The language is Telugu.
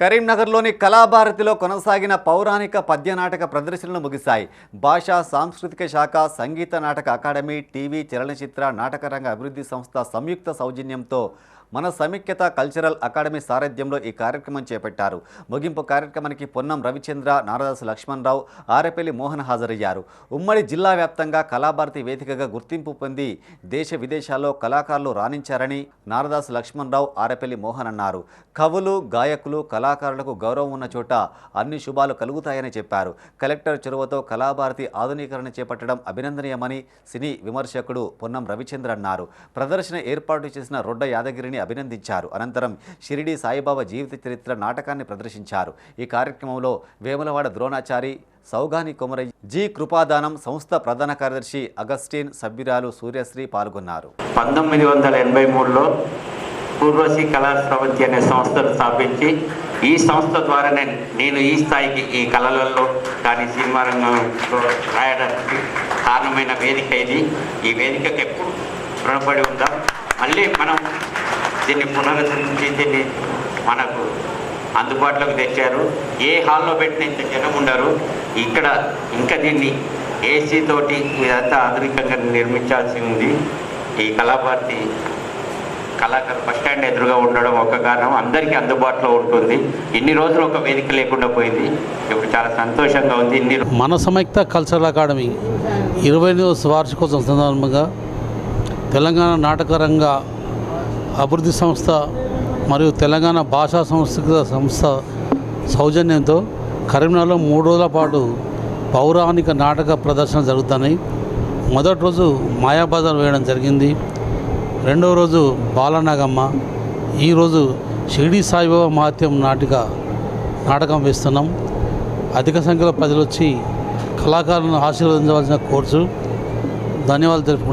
కరీంనగర్లోని కళాభారతిలో కొనసాగిన పౌరాణిక పద్య నాటక ప్రదర్శనలు ముగిశాయి. భాషా సాంస్కృతిక శాఖ సంగీత నాటక అకాడమీ టీవీ చలనచిత్ర నాటకరంగ అభివృద్ధి సంస్థ సంయుక్త సౌజన్యంతో మన సమైక్యత కల్చరల్ అకాడమీ సారథ్యంలో ఈ కార్యక్రమం చేపట్టారు. ముగింపు కార్యక్రమానికి పొన్నం రవిచంద్ర నారదాసు లక్ష్మణరావు ఆరేపల్లి మోహన్ హాజరయ్యారు. ఉమ్మడి జిల్లా వ్యాప్తంగా కళాభారతి వేదికగా గుర్తింపు పొంది దేశ విదేశాల్లో కళాకారులు రాణించారని నారదాసు లక్ష్మణరావు ఆరేపల్లి మోహన్ అన్నారు. కవులు గాయకులు కళాకారులకు గౌరవం ఉన్న చోట అన్ని శుభాలు కలుగుతాయని చెప్పారు. కలెక్టర్ చొరవతో కళాభారతి ఆధునీకరణ చేపట్టడం అభినందనీయమని సినీ విమర్శకుడు పొన్నం రవిచంద్ర అన్నారు. ప్రదర్శన ఏర్పాటు చేసిన రొడ్డ యాదగిరిని అభినందించారు. అనంతరం షిరిడి సాయిబాబా జీవిత చరిత్ర నాటకాన్ని ప్రదర్శించారు. ఈ కార్యక్రమంలో వేములవాడ ద్రోణాచారి సౌగాని కొమరయ్య జి కృపాదానం సంస్థ ప్రధాన కార్యదర్శి అగస్టిన్ సభ్యురాలు సూర్యశ్రీ పాల్గొన్నారు. పంతొమ్మిది వందల ఎనభై మూడులో పూర్వశ్రీ కళా అనే సంస్థను స్థాపించి ఈ సంస్థ ద్వారానే నేను ఈ స్థాయికి ఈ కళలలో కానీ సినిమా రంగంలో రాయడానికి కారణమైన వేదిక ఇది. ఈ వేదికకు ఎప్పుడు రుణపడి ఉందాం? దీన్ని పునరుద్ధరించి దీన్ని మనకు అందుబాటులోకి తెచ్చారు. ఏ హాల్లో పెట్టిన ఇంత జనం ఉండరు. ఇక్కడ ఇంకా దీన్ని ఏసీ తోటి ఇదంతా ఆధునికంగా నిర్మించాల్సి ఉంది. ఈ కళాభారతి కళాకారు బస్ స్టాండ్ ఎదురుగా ఉండడం ఒక కారణం. అందరికీ అందుబాటులో ఉంటుంది. ఇన్ని రోజులు ఒక వేదిక లేకుండా పోయింది. ఇప్పుడు చాలా సంతోషంగా ఉంది. ఇన్ని మన సమైక్త కల్చరల్ అకాడమీ ఇరవై ఎనిమిదవ వార్షికోత్సవం సందర్భంగా తెలంగాణ నాటకరంగ అభివృద్ధి సంస్థ మరియు తెలంగాణ భాషా సంస్కృత సంస్థ సౌజన్యంతో కరీంనగర్లో మూడు రోజుల పాటు పౌరాణిక నాటక ప్రదర్శన జరుగుతున్నాయి. మొదటి రోజు మాయాబజార్ వేయడం జరిగింది. రెండవ రోజు బాలనాగమ్మ. ఈరోజు షిరిడి సాయిబాబా మహత్యం నాటిక నాటకం వేస్తున్నాం. అధిక సంఖ్యలో ప్రజలు వచ్చి కళాకారులను ఆశీర్వదించవలసిన కోర్సు ధన్యవాదాలు తెలుపుకుంటున్నాను